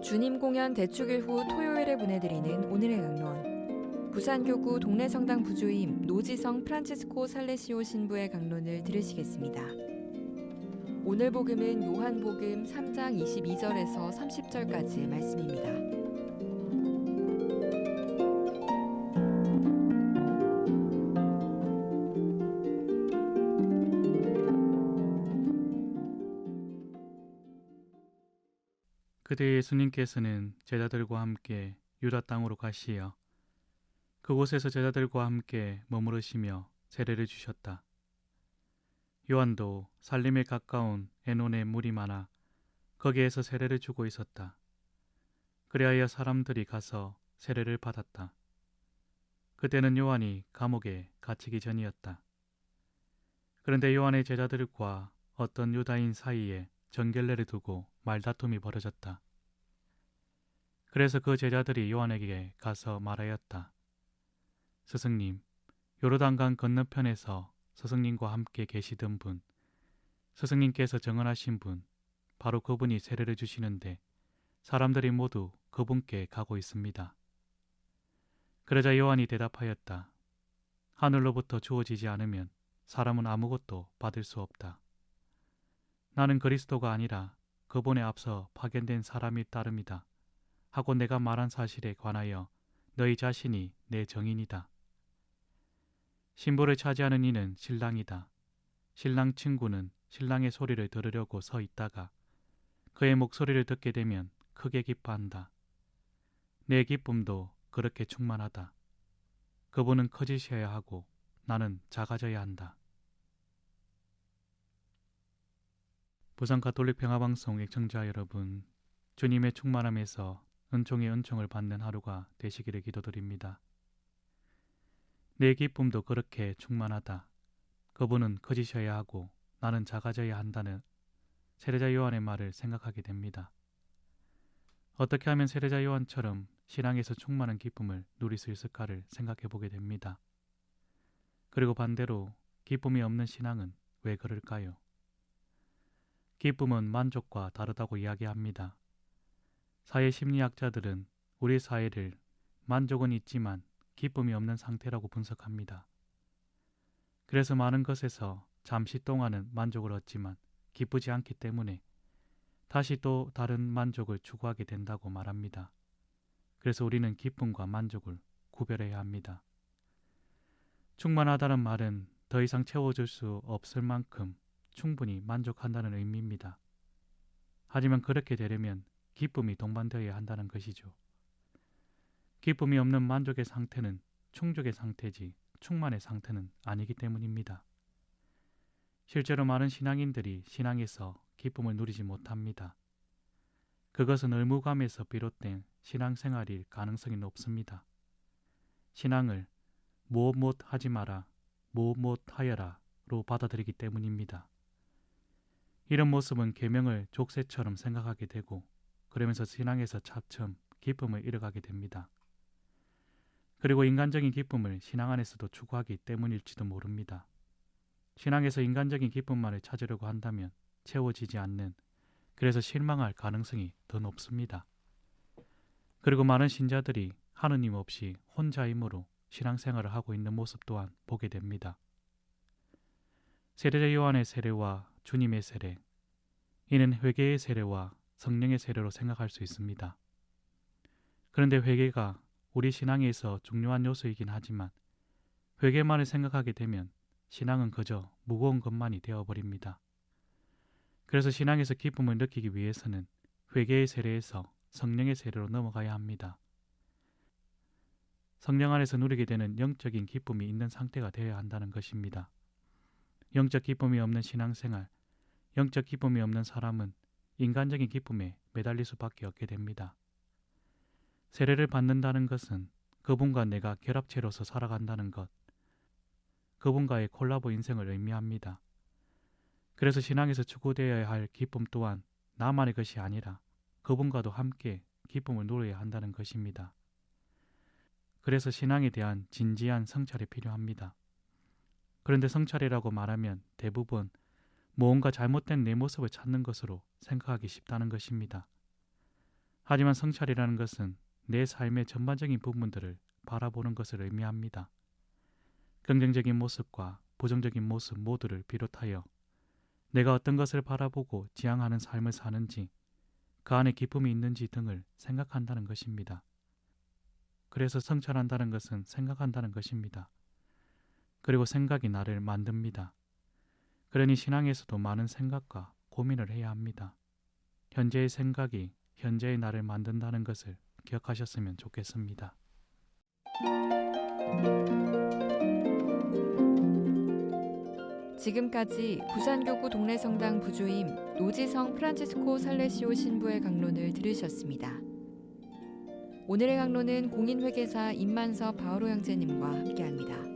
주님 공연 대축일 후 토요일에 보내드리는 오늘의 강론. 부산교구 동래성당 부주임 노지성 프란치스코 살레시오 신부의 강론을 들으시겠습니다. 오늘 복음은 요한복음 3장 22절에서 30절까지의 말씀입니다. 그때 예수님께서는 제자들과 함께 유다 땅으로 가시어 그곳에서 제자들과 함께 머무르시며 세례를 주셨다. 요한도 살림에 가까운 에논에 물이 많아 거기에서 세례를 주고 있었다. 그리하여 사람들이 가서 세례를 받았다. 그때는 요한이 감옥에 갇히기 전이었다. 그런데 요한의 제자들과 어떤 유다인 사이에 전결례를 두고 말다툼이 벌어졌다. 그래서 그 제자들이 요한에게 가서 말하였다. 스승님, 요르단강 건너편에서 스승님과 함께 계시던 분, 스승님께서 정언하신 분, 바로 그분이 세례를 주시는데 사람들이 모두 그분께 가고 있습니다. 그러자 요한이 대답하였다. 하늘로부터 주어지지 않으면 사람은 아무것도 받을 수 없다. 나는 그리스도가 아니라 그분에 앞서 파견된 사람이 따릅니다. 하고 내가 말한 사실에 관하여 너희 자신이 내 정인이다. 신부를 차지하는 이는 신랑이다. 신랑 친구는 신랑의 소리를 들으려고 서 있다가 그의 목소리를 듣게 되면 크게 기뻐한다. 내 기쁨도 그렇게 충만하다. 그분은 커지셔야 하고 나는 작아져야 한다. 부산 가톨릭 평화방송 애청자 여러분, 주님의 충만함에서 은총의 은총을 받는 하루가 되시기를 기도드립니다. 내 기쁨도 그렇게 충만하다. 그분은 커지셔야 하고 나는 작아져야 한다는 세례자 요한의 말을 생각하게 됩니다. 어떻게 하면 세례자 요한처럼 신앙에서 충만한 기쁨을 누릴 수 있을까를 생각해 보게 됩니다. 그리고 반대로 기쁨이 없는 신앙은 왜 그럴까요? 기쁨은 만족과 다르다고 이야기합니다. 사회 심리학자들은 우리 사회를 만족은 있지만 기쁨이 없는 상태라고 분석합니다. 그래서 많은 것에서 잠시 동안은 만족을 얻지만 기쁘지 않기 때문에 다시 또 다른 만족을 추구하게 된다고 말합니다. 그래서 우리는 기쁨과 만족을 구별해야 합니다. 충만하다는 말은 더 이상 채워줄 수 없을 만큼 충분히 만족한다는 의미입니다. 하지만 그렇게 되려면 기쁨이 동반되어야 한다는 것이죠. 기쁨이 없는 만족의 상태는 충족의 상태지 충만의 상태는 아니기 때문입니다. 실제로 많은 신앙인들이 신앙에서 기쁨을 누리지 못합니다. 그것은 의무감에서 비롯된 신앙생활일 가능성이 높습니다. 신앙을 무엇 무엇 하지 마라, 무엇 무엇 하여라로 받아들이기 때문입니다. 이런 모습은 계명을 족쇄처럼 생각하게 되고 그러면서 신앙에서 차츰 기쁨을 잃어가게 됩니다. 그리고 인간적인 기쁨을 신앙 안에서도 추구하기 때문일지도 모릅니다. 신앙에서 인간적인 기쁨만을 찾으려고 한다면 채워지지 않는 그래서 실망할 가능성이 더 높습니다. 그리고 많은 신자들이 하느님 없이 혼자 힘으로 신앙생활을 하고 있는 모습 또한 보게 됩니다. 세례자 요한의 세례와 주님의 세례, 이는 회개의 세례와 성령의 세례로 생각할 수 있습니다. 그런데 회개가 우리 신앙에서 중요한 요소이긴 하지만 회개만을 생각하게 되면 신앙은 그저 무거운 것만이 되어버립니다. 그래서 신앙에서 기쁨을 느끼기 위해서는 회개의 세례에서 성령의 세례로 넘어가야 합니다. 성령 안에서 누리게 되는 영적인 기쁨이 있는 상태가 되어야 한다는 것입니다. 영적 기쁨이 없는 신앙생활, 영적 기쁨이 없는 사람은 인간적인 기쁨에 매달릴 수밖에 없게 됩니다. 세례를 받는다는 것은 그분과 내가 결합체로서 살아간다는 것, 그분과의 콜라보 인생을 의미합니다. 그래서 신앙에서 추구되어야 할 기쁨 또한 나만의 것이 아니라 그분과도 함께 기쁨을 누려야 한다는 것입니다. 그래서 신앙에 대한 진지한 성찰이 필요합니다. 그런데 성찰이라고 말하면 대부분 무언가 잘못된 내 모습을 찾는 것으로 생각하기 쉽다는 것입니다. 하지만 성찰이라는 것은 내 삶의 전반적인 부분들을 바라보는 것을 의미합니다. 긍정적인 모습과 부정적인 모습 모두를 비롯하여 내가 어떤 것을 바라보고 지향하는 삶을 사는지 그 안에 기쁨이 있는지 등을 생각한다는 것입니다. 그래서 성찰한다는 것은 생각한다는 것입니다. 그리고 생각이 나를 만듭니다. 그러니 신앙에서도 많은 생각과 고민을 해야 합니다. 현재의 생각이 현재의 나를 만든다는 것을 기억하셨으면 좋겠습니다. 지금까지 부산교구 동래성당 부주임 노지성 프란치스코 살레시오 신부의 강론을 들으셨습니다. 오늘의 강론은 공인회계사 임만섭 바오로 형제님과 함께합니다.